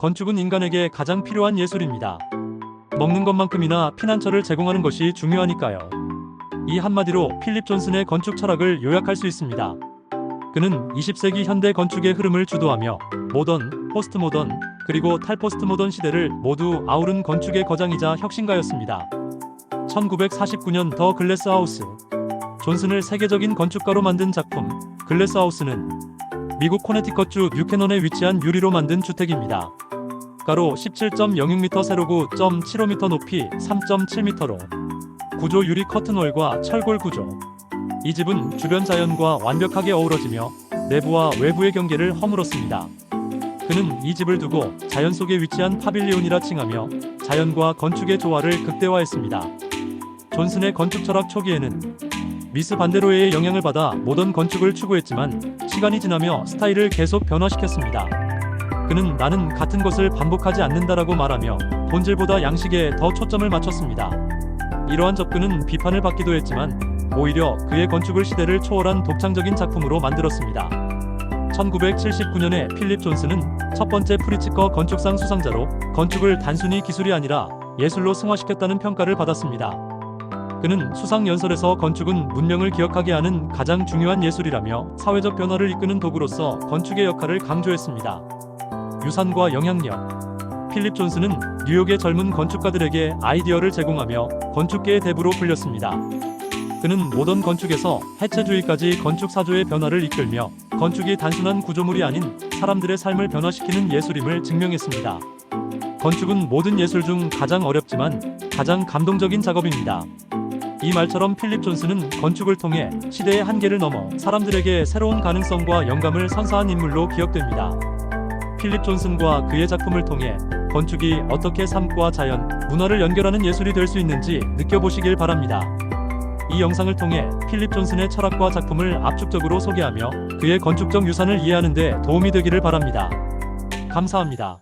건축은 인간에게 가장 필요한 예술입니다. 먹는 것만큼이나 피난처를 제공하는 것이 중요하니까요. 이 한마디로 필립 존슨의 건축 철학을 요약할 수 있습니다. 그는 20세기 현대 건축의 흐름을 주도하며 모던, 포스트 모던, 그리고 탈포스트 모던 시대를 모두 아우른 건축의 거장이자 혁신가였습니다. 1949년 더 글래스 하우스 존슨을 세계적인 건축가로 만든 작품 글래스 하우스는 미국 코네티컷주 뉴캐넌에 위치한 유리로 만든 주택입니다. 가로 17.06m 세로구 0.75m 높이 3.7m로 구조 유리 커튼월과 철골 구조. 이 집은 주변 자연과 완벽하게 어우러지며 내부와 외부의 경계를 허물었습니다. 그는 이 집을 두고 자연 속에 위치한 파빌리온이라 칭하며 자연과 건축의 조화를 극대화했습니다. 존슨의 건축 철학 초기에는 미스 반데로의 영향을 받아 모던 건축을 추구했지만 시간이 지나며 스타일을 계속 변화시켰습니다. 그는 나는 같은 것을 반복하지 않는다라고 말하며 본질보다 양식에 더 초점을 맞췄습니다. 이러한 접근은 비판을 받기도 했지만 오히려 그의 건축을 시대를 초월한 독창적인 작품으로 만들었습니다. 1979년에 필립 존슨은 첫 번째 프리츠커 건축상 수상자로 건축을 단순히 기술이 아니라 예술로 승화시켰다는 평가를 받았습니다. 그는 수상 연설에서 건축은 문명을 기억하게 하는 가장 중요한 예술이라며 사회적 변화를 이끄는 도구로서 건축의 역할을 강조했습니다. 유산과 영향력 필립 존슨은 뉴욕의 젊은 건축가들에게 아이디어를 제공하며 건축계의 대부로 불렸습니다. 그는 모던 건축에서 해체주의까지 건축 사조의 변화를 이끌며 건축이 단순한 구조물이 아닌 사람들의 삶을 변화시키는 예술임을 증명했습니다. 건축은 모든 예술 중 가장 어렵지만 가장 감동적인 작업입니다. 이 말처럼 필립 존슨은 건축을 통해 시대의 한계를 넘어 사람들에게 새로운 가능성과 영감을 선사한 인물로 기억됩니다. 필립 존슨과 그의 작품을 통해 건축이 어떻게 삶과 자연, 문화를 연결하는 예술이 될 수 있는지 느껴보시길 바랍니다. 이 영상을 통해 필립 존슨의 철학과 작품을 압축적으로 소개하며 그의 건축적 유산을 이해하는 데 도움이 되기를 바랍니다. 감사합니다.